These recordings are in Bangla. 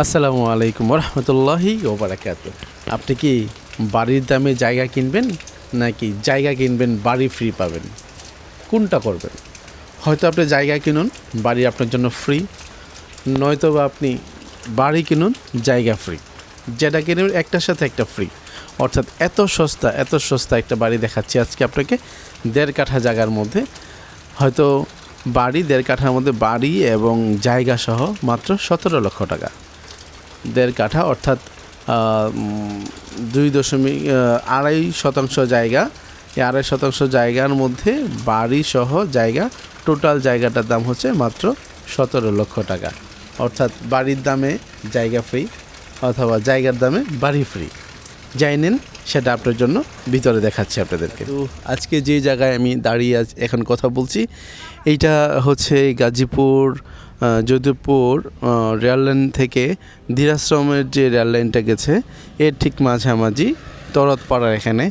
আসসালামু আলাইকুম রহমতুল্লাহি ওবরাকাত। আপনি কি বাড়ির দামে জায়গা কিনবেন নাকি জায়গা কিনবেন, বাড়ি ফ্রি পাবেন? কোনটা করবেন? হয়তো আপনি জায়গা কিনুন, বাড়ি আপনার জন্য ফ্রি নয়তো বা আপনি বাড়ি কিনুন, জায়গা ফ্রি যেটা কিনুন, একটার সাথে একটা ফ্রি অর্থাৎ এত সস্তা এত সস্তা একটা বাড়ি দেখাচ্ছি আজকে আপনাকে। দেড় কাঠা জায়গার মধ্যে, হয়তো বাড়ি দেড় কাঠার মধ্যে বাড়ি এবং জায়গা সহ মাত্র সতেরো লক্ষ টাকা। দেড় কাঠা, অর্থাৎ দুই দশমিক আড়াই শতাংশ জায়গা। এই আড়াই শতাংশ জায়গার মধ্যে বাড়ি সহ জায়গা, টোটাল জায়গাটার দাম হচ্ছে মাত্র সতেরো লক্ষ টাকা। অর্থাৎ বাড়ির দামে জায়গা ফ্রি অথবা জায়গার দামে বাড়ি ফ্রি যাই নেন, সেটা আপনার জন্য ভিতরে দেখাচ্ছি আপনাদেরকে। তো আজকে যে জায়গায় আমি দাঁড়িয়ে এখন কথা বলছি, এইটা হচ্ছে গাজীপুর আহ, যদুপুর রেল লাইন থেকে ধীরাশ্রমের যে রেল লাইনটা গেছে এর ঠিক মাঝামাঝি তরতপাড়ার এখানে।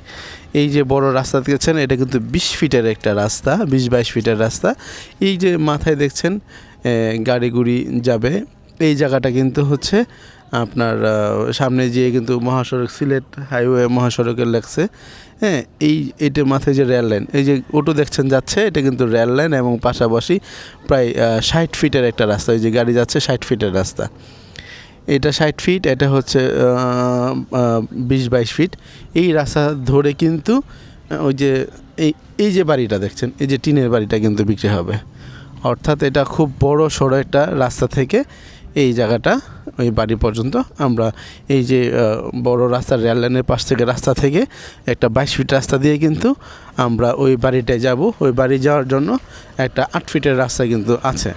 এই যে বড় রাস্তা গেছেন এটা কিন্তু বিশ ফিটের একটা রাস্তা বিশ বাইশ ফিটের রাস্তা। এই যে মাথায় দেখছেন গাড়িগুড়ি গাড়ি গুড়ি যাবে। এই জায়গাটা কিন্তু হচ্ছে আপনার সামনে যেয়ে কিন্তু মহাসড়ক, সিলেট হাইওয়ে মহাসড়কের লাগছে। হ্যাঁ এই এটার মাথায় যে রেল লাইন, এই যে অটো দেখছেন যাচ্ছে, এটা কিন্তু রেল লাইন এবং পাশাপাশি প্রায় ষাট ফিটের একটা রাস্তা, এই যে গাড়ি যাচ্ছে ষাট ফিটের রাস্তা। এটা ষাট ফিট, এটা হচ্ছে বিশ বাইশ ফিট। এই রাস্তা ধরে কিন্তু ওই যে, এই এই যে বাড়িটা দেখছেন, এই যে টিনের বাড়িটা কিন্তু বিক্রি হবে। অর্থাৎ এটা খুব বড় সড়ো একটা রাস্তা থেকে এই জায়গাটা, ওই বাড়ি পর্যন্ত। আমরা এই যে বড় রাস্তা, রেল লাইনের পাশ থেকে রাস্তা থেকে একটা বাইশ ফিট রাস্তা দিয়ে কিন্তু আমরা ওই বাড়িটায় যাব। ওই বাড়ি যাওয়ার জন্য একটা আট ফিটের রাস্তা কিন্তু আছে।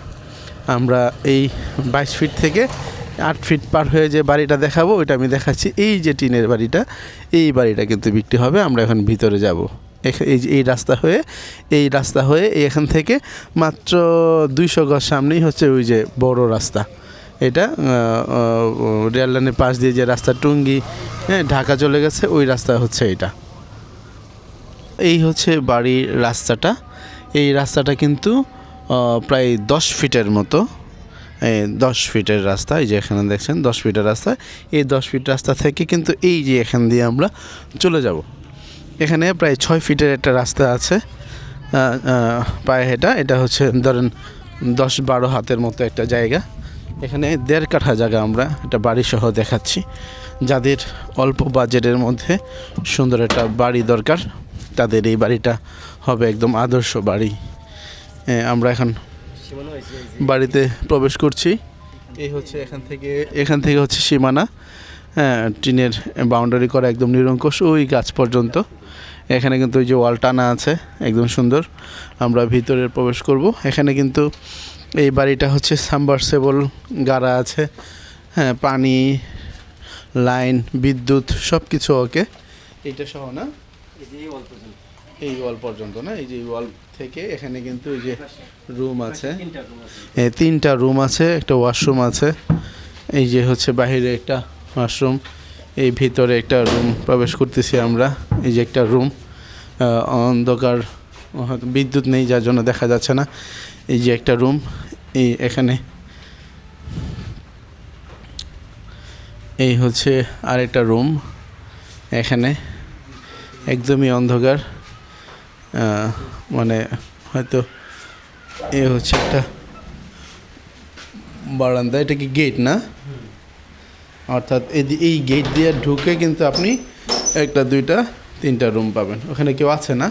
আমরা এই বাইশ ফিট থেকে আট ফিট পার হয়ে যে বাড়িটা দেখাবো, ওইটা আমি দেখাচ্ছি। এই যে টিনের বাড়িটা, এই বাড়িটা কিন্তু বিক্রি হবে। আমরা এখন ভিতরে যাব। এই এই রাস্তা হয়ে, এই রাস্তা হয়ে এখান থেকে মাত্র দুইশো গজ সামনেই হচ্ছে ওই যে বড় রাস্তা। এটা রেল লাইনের পাশ দিয়ে যে রাস্তা টুঙ্গি হ্যাঁ ঢাকা চলে গেছে, ওই রাস্তা হচ্ছে এটা এই হচ্ছে বাড়ির রাস্তাটা। এই রাস্তাটা কিন্তু প্রায় দশ ফিটের মতো। দশ ফিটের রাস্তা, এই যে এখানে দেখছেন, দশ ফিটের রাস্তা। এই দশ ফিট রাস্তা থেকে কিন্তু এই যে এখান দিয়ে আমরা চলে যাব। এখানে প্রায় ছয় ফিটের একটা রাস্তা আছে। পায়ে হেঁটা, এটা হচ্ছে ধরেন দশ বারো হাতের মতো একটা জায়গা। এখানে দেড় কাঠা জায়গা আমরা একটা বাড়ি সহ দেখাচ্ছি, যাদের অল্প বাজেটের মধ্যে সুন্দর একটা বাড়ি দরকার। তাদের এই বাড়িটা হবে একদম আদর্শ বাড়ি। আমরা এখন বাড়িতে প্রবেশ করছি। এই হচ্ছে এখান থেকে এখান থেকে হচ্ছে সীমানা। হ্যাঁ টিনের বাউন্ডারি করা একদম নিরঙ্কুশ ওই গাছ পর্যন্ত। এখানে কিন্তু ওই যে ওয়াল টানা আছে, একদম সুন্দর। আমরা ভিতরে প্রবেশ করব। এখানে কিন্তু এই বাড়িটা হচ্ছে সাবমার্সেবল গাড়া আছে। হ্যাঁ পানি লাইন বিদ্যুৎ সব কিছু ওকে। এইটা সহ না? এই ওয়াল পর্যন্ত। না? এই যে ওয়াল থেকে এখানে কিন্তু এই যে রুম আছে। তিনটা রুম আছে। একটা ওয়াশরুম আছে। এই যে হচ্ছে বাহিরে একটা ওয়াশরুম এই ভিতরে একটা রুম প্রবেশ করতেছি আমরা। এই যে একটা রুম অন্ধকার হয়তো বিদ্যুৎ নেই, যার জন্য দেখা যাচ্ছে না। এই যে একটা রুম এই এখানে। এই হচ্ছে আরেকটা রুম এখানে। একদমই অন্ধকার। মানে হয়তো এ হচ্ছে একটা বারান্দা, এটা কি গেট না? অর্থাৎ এই গেট দিয়ে ঢুকে কিন্তু আপনি একটা, দুইটা, তিনটা রুম পাবেন। ওখানে কেউ আছে না?